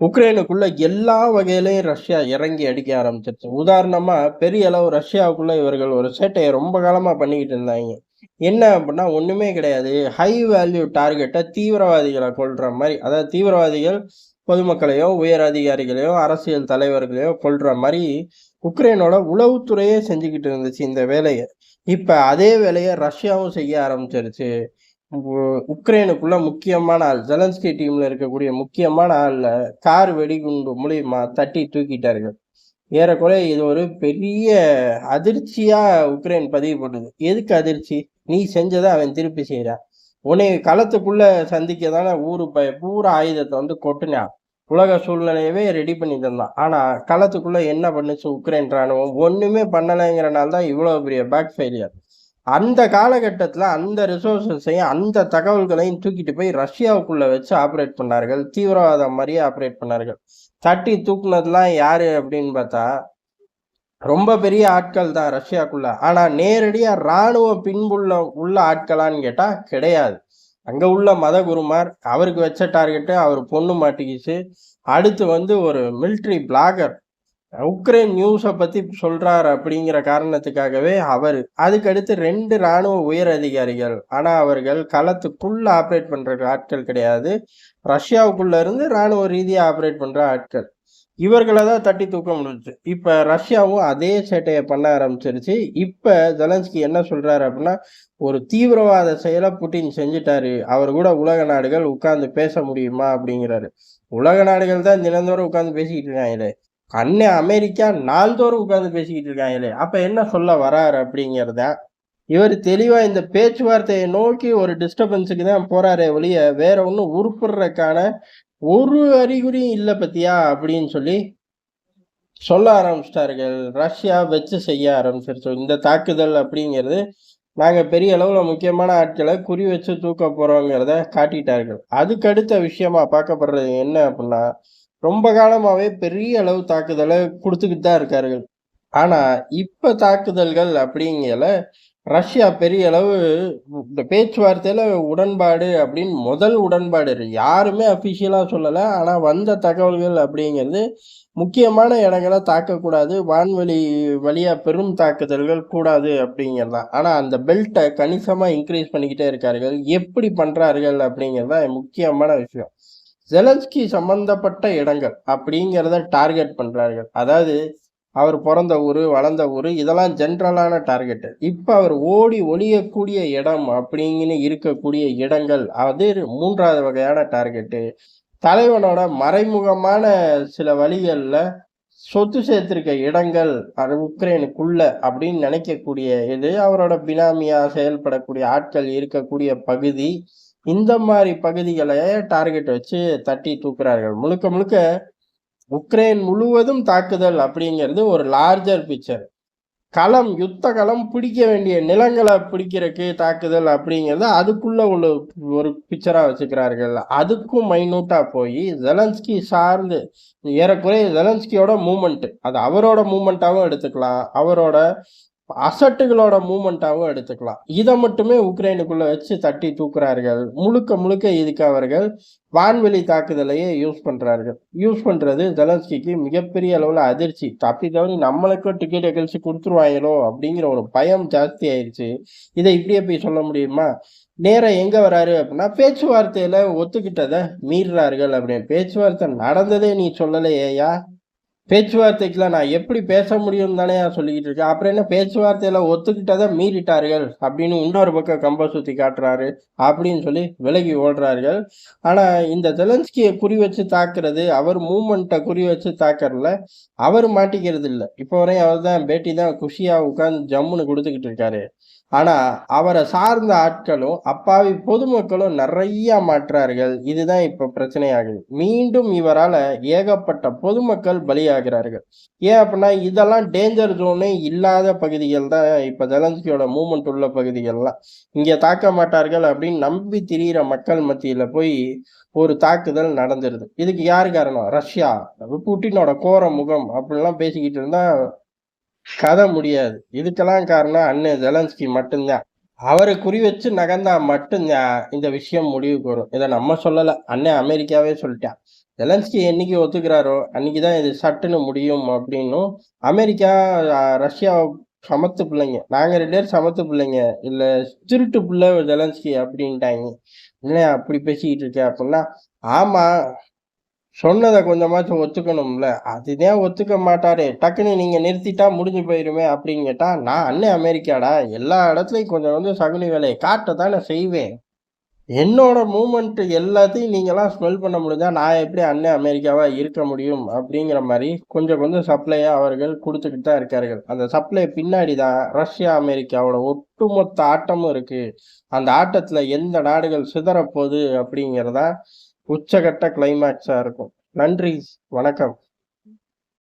உக்ரைனுக்குள்ள எல்லா வகையிலையும் ரஷ்யா இறங்கி அடிக்க ஆரம்பிச்சிருச்சு. உதாரணமா பெரிய அளவு ரஷ்யாவுக்குள்ள இவர்கள் ஒரு சேட்டையை ரொம்ப காலமா பண்ணிக்கிட்டு இருந்தாங்க. என்ன அப்படின்னா ஒண்ணுமே கிடையாது. ஹை வேல்யூ டார்கெட்டை தீவிரவாதிகளை கொள்ற மாதிரி அதாவது தீவிரவாதிகள் பொதுமக்களையோ உயர் அதிகாரிகளையோ அரசியல் தலைவர்களையோ கொள்ற மாதிரி உக்ரைனோட உளவுத்துறையே செஞ்சுக்கிட்டு இருந்துச்சு இந்த வேலையை. இப்ப அதே வேலையை ரஷ்யாவும் செய்ய ஆரம்பிச்சிருச்சு. உக்ரைனுக்குள்ள முக்கியமான ஆள் ஜெலன்ஸ்கி டீம்ல இருக்கக்கூடிய முக்கியமான ஆள்ல கார் வெடிகுண்டு மூலியமா தட்டி தூக்கிட்டார்கள். ஏறக்குறைய இது ஒரு பெரிய அதிர்ச்சியா உக்ரைன் பதிவு பண்ணுது. எதுக்கு அதிர்ச்சி? நீ செஞ்சதை அவன் திருப்பி செய்யறான் உன்னை களத்துக்குள்ள சந்திக்க தானே ஊரு பய பூரா ஆயுதத்தை வந்து கொட்டினான் உலக சூழ்நிலையவே ரெடி பண்ணி தந்தான். ஆனா களத்துக்குள்ள என்ன பண்ணுச்சு உக்ரைன் ராணுவம்? ஒண்ணுமே பண்ணலைங்கிறனால தான் இவ்வளவு பெரிய பேக் ஃபெயிலியர் அந்த காலகட்டத்தில் அந்த ரிசோர்ஸஸையும் அந்த தகவல்களையும் தூக்கிட்டு போய் ரஷ்யாவுக்குள்ளே வச்சு ஆப்ரேட் பண்ணார்கள். தீவிரவாதம் மாதிரியே ஆப்ரேட் பண்ணார்கள். தட்டி தூக்குனதுலாம் யார் அப்படின்னு பார்த்தா ரொம்ப பெரிய ஆட்கள் தான் ரஷ்யாக்குள்ள. ஆனால் நேரடியாக ராணுவ பின்புள்ள உள்ள ஆட்களான்னு கேட்டால் கிடையாது. அங்கே உள்ள மதகுருமார் அவருக்கு வச்ச டார்கெட்டு அவர் பொண்ணு மாட்டிக்கிச்சு. அடுத்து வந்து ஒரு மிலிட்ரி பிளாகர் உக்ரைன் நியூஸை பத்தி சொல்றாரு அப்படிங்கிற காரணத்துக்காகவே அவர் அதுக்கடுத்து ரெண்டு ராணுவ உயர் அதிகாரிகள் ஆனா அவர்கள் களத்துக்குள்ள ஆப்ரேட் பண்ற ஆட்கள் கிடையாது. ரஷ்யாவுக்குள்ள இருந்து ராணுவ ரீதியா ஆப்ரேட் பண்ற ஆட்கள். இவர்களை தான் தட்டி தூக்க முடிஞ்சுச்சு இப்ப ரஷ்யாவும் அதே சேட்டையை பண்ண ஆரம்பிச்சிருச்சு. இப்ப ஜெலன்ஸ்கி என்ன சொல்றாரு அப்படின்னா ஒரு தீவிரவாத செயலை புட்டின் செஞ்சுட்டாரு. அவர் கூட உலக நாடுகள் உட்கார்ந்து பேச முடியுமா அப்படிங்கிறாரு. உலக நாடுகள் தான் தினந்தோறும் உட்கார்ந்து பேசிக்கிட்டு இருக்காங்களே. அன்னை அமெரிக்கா நாள்தோறும் உட்காந்து பேசிக்கிட்டு இருக்காங்களே அப்போ என்ன சொல்ல வராரு அப்படிங்கிறத? இவர் தெளிவாக இந்த பேச்சுவார்த்தையை நோக்கி ஒரு டிஸ்டர்பன்ஸுக்கு தான் போகிறாரே ஒழிய வேற ஒன்றும் உருப்புறதுக்கான ஒரு அறிகுறியும் இல்லை பத்தியா அப்படின்னு சொல்லி சொல்ல ஆரம்பிச்சிட்டார்கள். ரஷ்யா வச்சு செய்ய ஆரம்பிச்சிருச்சோம் இந்த தாக்குதல் அப்படிங்கிறது நாங்கள் பெரிய அளவில் முக்கியமான ஆட்களை குறி வச்சு தூக்க போகிறோங்கிறத காட்டிட்டார்கள். அதுக்கு அடுத்த விஷயமா பார்க்கப்படுறது என்ன அப்படின்னா ரொம்ப காலமாகவே பெரிய அளவு தாக்குதலை கொடுத்துக்கிட்டு தான் இருக்கார்கள். ஆனால் இப்போ தாக்குதல்கள் அப்படிங்கல ரஷ்யா பெரிய அளவு இந்த பேச்சுவார்த்தையில் உடன்பாடு அப்படின்னு முதல் உடன்பாடு. யாருமே அஃபிஷியலாக சொல்லலை. ஆனால் வந்த தகவல்கள் அப்படிங்கிறது முக்கியமான இடங்களை தாக்கக்கூடாது. வான்வெளி வழியாக பெரும் தாக்குதல்கள் கூடாது அப்படிங்கிறது தான். ஆனால் அந்த பெல்ட்டை கணிசமாக இன்க்ரீஸ் பண்ணிக்கிட்டே இருக்கார்கள். எப்படி பண்ணுறார்கள் அப்படிங்கிறது தான் முக்கியமான விஷயம். ஜெலன்ஸ்கி சம்பந்தப்பட்ட இடங்கள் அப்படிங்கிறத டார்கெட் பண்ணுறார்கள் அதாவது அவர் பிறந்த ஊர் வளர்ந்த ஊர் இதெல்லாம் ஜென்ரலான டார்கெட்டு. இப்போ அவர் ஓடி ஒழியக்கூடிய இடம் அப்படிங்கன்னு இருக்கக்கூடிய இடங்கள் அது மூன்றாவது வகையான டார்கெட்டு. தலைவனோட மறைமுகமான சில வழிகளில் சொத்து சேர்த்திருக்க இடங்கள் அது உக்ரைனுக்குள்ள அப்படின்னு நினைக்கக்கூடிய இது அவரோட பினாமியா செயல்படக்கூடிய ஆட்கள் இருக்கக்கூடிய பகுதி இந்த மாதிரி பகுதிகளை டார்கெட் வச்சு தட்டி தூக்குறார்கள். முழுக்க முழுக்க உக்ரைன் முழுவதும் தாக்குதல் அப்படிங்கிறது ஒரு லார்ஜர் பிக்சர் களம் யுத்த களம் பிடிக்க வேண்டிய நிலங்களை பிடிக்கிறதுக்கு தாக்குதல் அப்படிங்கிறது அதுக்குள்ள உள்ள ஒரு பிக்சரா வச்சுக்கிறார்கள். அதுக்கும் மைனூட்டா போய் ஜெலன்ஸ்கி சார்ந்து ஏறக்குறைய ஜெலன்ஸ்கியோட மூமெண்ட் அது அவரோட மூமெண்ட்டாகவும் எடுத்துக்கலாம். அவரோட அசட்டுகளோட மூமெண்ட்டாகவும் எடுத்துக்கலாம். இதை மட்டுமே உக்ரைனுக்குள்ளே வச்சு தட்டி தூக்குறார்கள். முழுக்க முழுக்க இதுக்கு அவர்கள் வான்வெளி தாக்குதலையே யூஸ் பண்ணுறார்கள் யூஸ் பண்ணுறது ஜெலன்ஸ்கிக்கு மிகப்பெரிய அளவில் அதிர்ச்சி. தப்பி தவறி நம்மளுக்கும் டிக்கெட் கழிச்சு கொடுத்துருவாங்களோ அப்படிங்கிற ஒரு பயம் ஜாஸ்தி ஆயிடுச்சு இதை இப்படியே போய் சொல்ல முடியுமா? நேராக எங்கே வராரு அப்படின்னா பேச்சுவார்த்தையில் ஒத்துக்கிட்டதை மீறுறார்கள் அப்படின்னு. பேச்சுவார்த்தை நடந்ததே நீ சொல்லலையேயா? பேச்சுவார்த்தைக்கெலாம் நான் எப்படி பேச முடியும் தானே சொல்லிக்கிட்டு இருக்கேன். அப்புறம் என்ன பேச்சுவார்த்தையில ஒத்துக்கிட்டதை மீறிட்டார்கள் அப்படின்னு இன்னொரு பக்கம் கம்ப சுத்தி காட்டுறாரு அப்படின்னு சொல்லி விலகி ஓடுறார்கள். ஆனா இந்த தெலன்ஸ்கியை குறி வச்சு தாக்குறது அவர் மூமெண்ட்டை குறி வச்சு தாக்கறதுல அவர் மாட்டிக்கிறது இல்லை. இப்போ வரையும் அவர் தான் பேட்டி தான் குஷியா உட்காந்து ஜம்முன்னு கொடுத்துக்கிட்டு இருக்காரு. ஆனா அவரை சார்ந்த ஆட்களும் அப்பாவி பொதுமக்களும் நிறைய மாற்றார்கள் இதுதான் இப்ப பிரச்சனையாகுது. மீண்டும் இவரால ஏகப்பட்ட பொதுமக்கள் பலியாக ஆகிறார்கள். ஏன் அப்படின்னா இதெல்லாம் டேஞ்சர் ஜோனே இல்லாத பகுதிகள் தான். இப்ப ஜெலன்ஸ்கியோட மூமெண்ட் உள்ள பகுதிகள்லாம் இங்க தாக்க மாட்டார்கள் அப்படின்னு நம்பி திரியிற மக்கள் மத்தியில போய் ஒரு தாக்குதல் நடந்துருது. இதுக்கு யாரு காரணம்? ரஷ்யா. புட்டினோட கோர முகம் அப்படிலாம் பேசிக்கிட்டு இருந்தா கதை முடியாது. இதுக்கெல்லாம் காரணம் அண்ணன் ஜெலன்ஸ்கி மட்டும்தான். அவரை குறி வச்சு நகர்ந்தா மட்டும்தான் இந்த விஷயம் முடிவுக்கு வரும். இதை நம்ம சொல்லலை. அண்ணன் அமெரிக்காவே சொல்லிட்டான். ஜெலன்ஸ்கி என்னைக்கு ஒத்துக்கிறாரோ அன்னைக்கு தான் இது சட்டுன்னு முடியும் அப்படின்னும். அமெரிக்கா ரஷ்யா சமத்து பிள்ளைங்க. நாங்க ரெண்டு பேரும் சமத்து பிள்ளைங்க. இல்ல திருட்டு பிள்ளை ஜெலன்ஸ்கி அப்படின்ட்டாங்க. என்ன அப்படி பேசிக்கிட்டு இருக்க அப்படின்னா ஆமா சொன்னதை கொஞ்சமாச்சும் ஒத்துக்கணும்ல. அதுதான் ஒத்துக்க மாட்டாரு. டக்குன்னு நீங்க நிறுத்திட்டா முடிஞ்சு போயிருமே அப்படின்னு கேட்டா நான் அண்ணன் அமெரிக்காடா. எல்லா இடத்துலையும் கொஞ்சம் வந்து சகுனி வேலையை காட்டத்தானே செய்வேன். என்னோட மூமெண்ட் எல்லாத்தையும் நீங்களாம் ஸ்மெல் பண்ண முடிஞ்சா நான் எப்படி அண்ணன் அமெரிக்காவாக இருக்க முடியும் அப்படிங்கிற மாதிரி கொஞ்சம் கொஞ்சம் சப்ளையை அவர்கள் கொடுத்துக்கிட்டு தான் இருக்கார்கள். அந்த சப்ளை பின்னாடி தான் ரஷ்யா அமெரிக்காவோட ஒட்டுமொத்த ஆட்டமும் இருக்குது அந்த ஆட்டத்தில் எந்த நாடுகள் சிதறப்போகுது அப்படிங்கிறதா உச்சகட்ட கிளைமேக்ஸாக இருக்கும். நன்றி வணக்கம்.